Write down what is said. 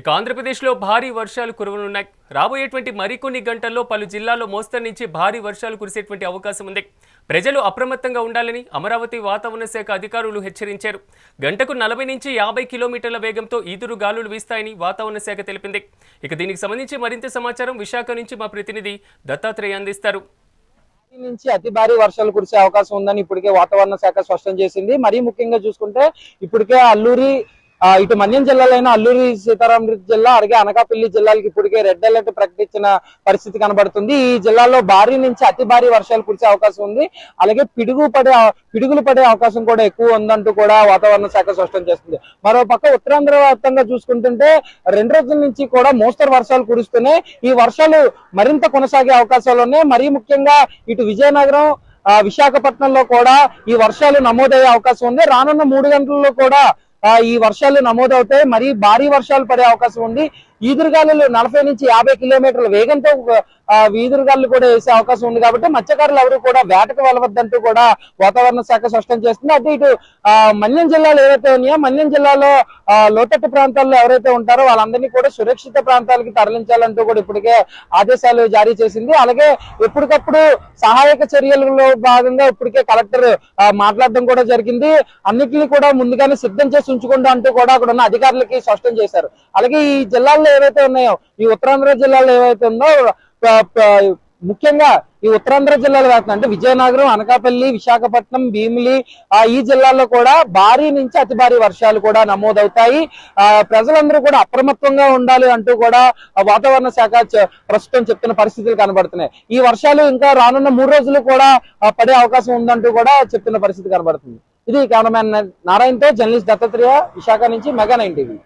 ఇక ఆంధ్రప్రదేశ్లో భారీ వర్షాలు కురవనున్నాయి. రాబోయేటువంటి మరికొన్ని గంటల్లో పలు జిల్లాల్లో మోస్తరు నుంచి భారీ వర్షాలు కురిసేటువంటి అవకాశం ఉంది. ప్రజలు అప్రమత్తంగా ఉండాలని అమరావతి వాతావరణ శాఖ అధికారులు హెచ్చరించారు. గంటకు నలభై నుంచి యాభై కిలోమీటర్ల వేగంతో ఈదురు గాలులు వీస్తాయని వాతావరణ శాఖ తెలిపింది. ఇక దీనికి సంబంధించి మరింత సమాచారం విశాఖ నుంచి మా ప్రతినిధి దత్తాత్రేయ అందిస్తారు. నుంచి అతి భారీ వర్షాలు కురిసే అవకాశం ఉందని ఇప్పటికే వాతావరణ శాఖ స్పష్టం చేసింది. మరీ ముఖ్యంగా చూసుకుంటే ఇప్పటికే అల్లూరి ఇటు మన్యం జిల్లాలైన అల్లూరి సీతారామరాజు జిల్లా అలాగే అనకాపల్లి జిల్లాలకి ఇప్పటికే రెడ్ అలర్ట్ ప్రకటించిన పరిస్థితి కనబడుతుంది. ఈ జిల్లాలో భారీ నుంచి అతి భారీ వర్షాలు కురిసే అవకాశం ఉంది. అలాగే పిడుగు పడే పిడుగులు పడే అవకాశం కూడా ఎక్కువ ఉందంటూ కూడా వాతావరణ శాఖ స్పష్టం చేస్తుంది. మరో పక్క ఉత్తరాంధ్ర వ్యాప్తంగా చూసుకుంటుంటే రెండు రోజుల నుంచి కూడా మోస్తరు వర్షాలు కురుస్తున్నాయి. ఈ వర్షాలు మరింత కొనసాగే అవకాశాలు ఉన్నాయి. మరీ ముఖ్యంగా ఇటు విజయనగరం ఆ, విశాఖపట్నంలో కూడా ఈ వర్షాలు నమోదయ్యే అవకాశం ఉంది. రానున్న మూడు గంటల్లో కూడా ఈ వర్షాలు నమోదవుతాయి మరి భారీ వర్షాలు పడే అవకాశం ఉంది. ఈదురుగాలు నలభై నుంచి యాభై కిలోమీటర్ల వేగంతో ఈదురుగాలు కూడా వేసే అవకాశం ఉంది కాబట్టి మత్స్యకారులు ఎవరు కూడా వేటకు వెళ్ళవద్దంటూ కూడా వాతావరణ శాఖ స్పష్టం చేస్తుంది. అటు ఇటు ఆ, మన్యం జిల్లాలో ఏవైతే ఉన్నాయో మన్యం జిల్లాలో ఆ, లోతట్టు ప్రాంతాల్లో ఎవరైతే ఉంటారో వాళ్ళందరినీ కూడా సురక్షిత ప్రాంతాలకి తరలించాలంటూ కూడా ఇప్పటికే ఆదేశాలు జారీ చేసింది. అలాగే ఎప్పటికప్పుడు సహాయక చర్యలలో భాగంగా ఇప్పటికే కలెక్టర్ మాట్లాడడం కూడా జరిగింది. అన్నిటిని కూడా ముందుగానే సిద్ధం చేసి ఉంచుకుంటా అంటూ కూడా అక్కడ ఉన్న అధికారులకి స్పష్టం చేశారు. అలాగే ఈ జిల్లాల్లో ఏవైతే ఉన్నాయో ఈ ఉత్తరాంధ్ర జిల్లాలో ఏవైతే ఉందో ముఖ్యంగా ఈ ఉత్తరాంధ్ర జిల్లాలో వేస్తున్నా అంటే విజయనగరం అనకాపల్లి విశాఖపట్నం భీమిలి ఆ ఈ జిల్లాల్లో కూడా భారీ నుంచి అతి భారీ వర్షాలు కూడా నమోదవుతాయి. ఆ ప్రజలందరూ కూడా అప్రమత్తంగా ఉండాలి అంటూ కూడా వాతావరణ శాఖ ప్రస్తుతం చెప్తున్న పరిస్థితులు కనబడుతున్నాయి. ఈ వర్షాలు ఇంకా రానున్న మూడు రోజులు కూడా పడే అవకాశం ఉందంటూ కూడా చెప్తున్న పరిస్థితి కనబడుతుంది. ఇది కెమెరామ్యాన్ నారాయణతో జర్నలిస్ట్ దత్తాత్రేయ విశాఖ నుంచి మెగా నైన్ టీవీ.